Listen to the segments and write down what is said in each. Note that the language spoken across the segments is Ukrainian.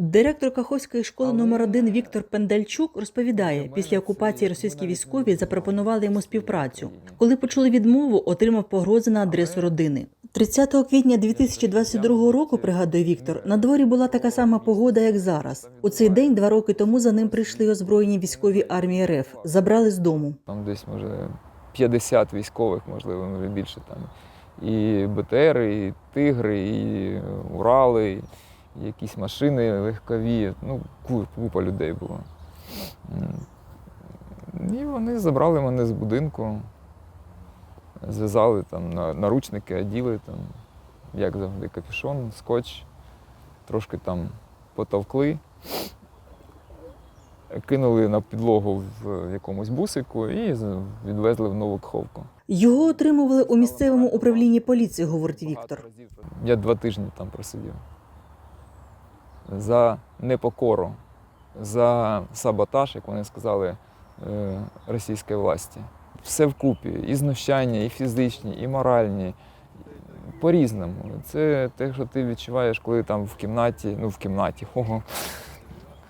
Директор Каховської школи номер 1 Віктор Пендальчук розповідає, після окупації російські військові запропонували йому співпрацю. Коли почули відмову, отримав погрози на адресу родини. 30 квітня 2022 року, пригадує Віктор, на дворі була така сама погода, як зараз. У цей день два роки тому за ним прийшли озброєні військові армії РФ, забрали з дому. Там десь може 50 військових, можливо, може більше там. І БТР, і Тигри, і Урали, і якісь машини легкові. Ну, купа людей було. І вони забрали мене з будинку, зв'язали там наручники, оділи там, як завжди, капюшон, скотч, трошки там потовкли кинули на підлогу в якомусь бусику і відвезли в нову Каховку. Його отримували у місцевому управлінні поліції, говорить Віктор. Я два тижні там просидів. За непокору, за саботаж, як вони сказали, е, російської власті. Все вкупі, і знущання, і фізичні, і моральні. По-різному. Це те, що ти відчуваєш, коли там в кімнаті, ну в кімнаті, ого,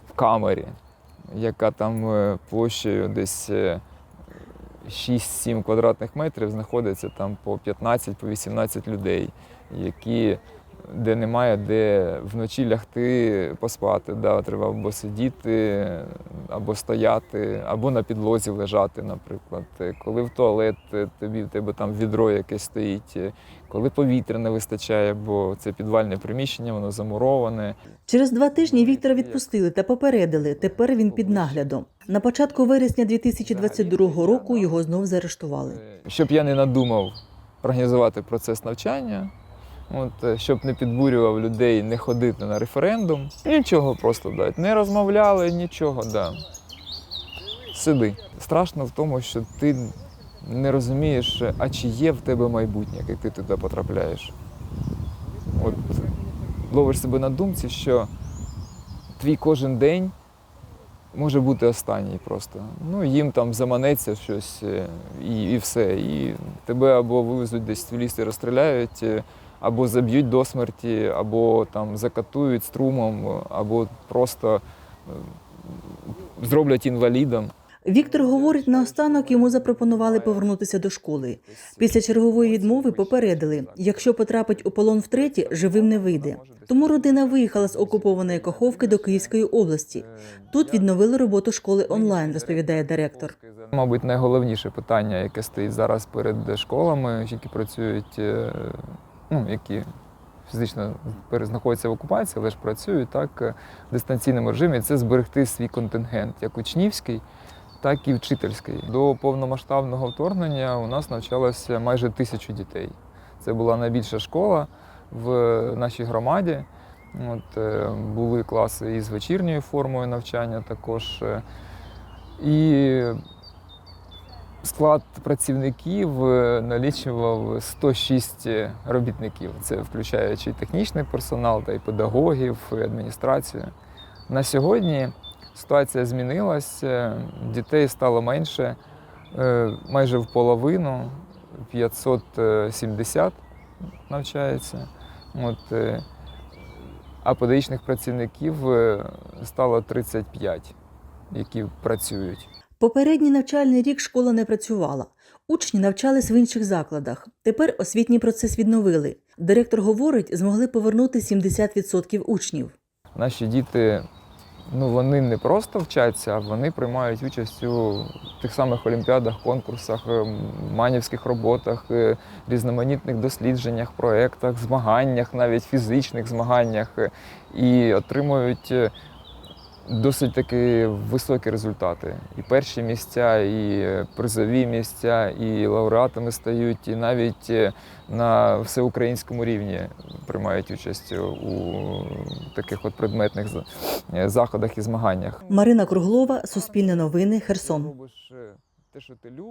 в камері, яка там е, площею десь е, 6-7 квадратних метрів знаходиться там по 15 по 18 людей, які, де немає де вночі лягти, поспати. Да, треба або сидіти, або стояти, або на підлозі лежати, наприклад. Коли в туалет е, тобі в тебе там відро якесь стоїть, е, коли повітря не вистачає, бо це підвальне приміщення, воно замуроване. Через два тижні Віктора відпустили та попередили. Тепер він під наглядом. На початку вересня 2022 року його знов заарештували. Щоб я не надумав організувати процес навчання, от, е, щоб не підбурював людей не ходити на референдум, нічого просто дати. Не розмовляли, нічого, да. Сиди. Страшно в тому, що ти не розумієш, а чи є в тебе майбутнє, як ти туди потрапляєш. От ловиш себе на думці, що твій кожен день може бути останній просто. Ну, їм там заманеться щось е, і, і все. І тебе або вивезуть десь в ліс і розстріляють, е, або заб'ють до смерті, або там закатують струмом, або просто зроблять інвалідом. Віктор говорить, наостанок йому запропонували повернутися до школи. Після чергової відмови попередили, якщо потрапить у полон втретє, живим не вийде. Тому родина виїхала з окупованої Каховки до Київської області. Тут відновили роботу школи онлайн, розповідає директор. Мабуть, найголовніше питання, яке стоїть зараз перед школами, які працюють, е, ну, які фізично пере- знаходяться в окупації, але ж працюють так е, в дистанційному режимі, це зберегти свій контингент, як учнівський, так і вчительський. До повномасштабного вторгнення у нас навчалося майже тисячу дітей. Це була найбільша школа в нашій громаді. От, е, були класи із вечірньою формою навчання також. е, І склад працівників е, налічував 106 робітників. Це включаючи технічний персонал, та й педагогів, і адміністрацію. На сьогодні ситуація змінилася, дітей стало менше, е, майже в половину, 570 навчається. От, е, а педагогічних працівників е, стало 35, які працюють. Попередній навчальний рік школа не працювала. Учні навчались в інших закладах. Тепер освітній процес відновили. Директор говорить, змогли повернути 70% учнів. Наші діти ну, вони не просто вчаться, а вони приймають участь у тих самих олімпіадах, конкурсах, е, манівських роботах, е, різноманітних дослідженнях, проєктах, змаганнях, навіть фізичних змаганнях, і отримують е, досить таки високі результати. І перші місця, і е, призові місця, і лауреатами стають, і навіть е, на всеукраїнському рівні приймають участь у таких от предметних е, заходах і змаганнях. Марина Круглова, Суспільне новини, Херсон. Те, що ти любиш.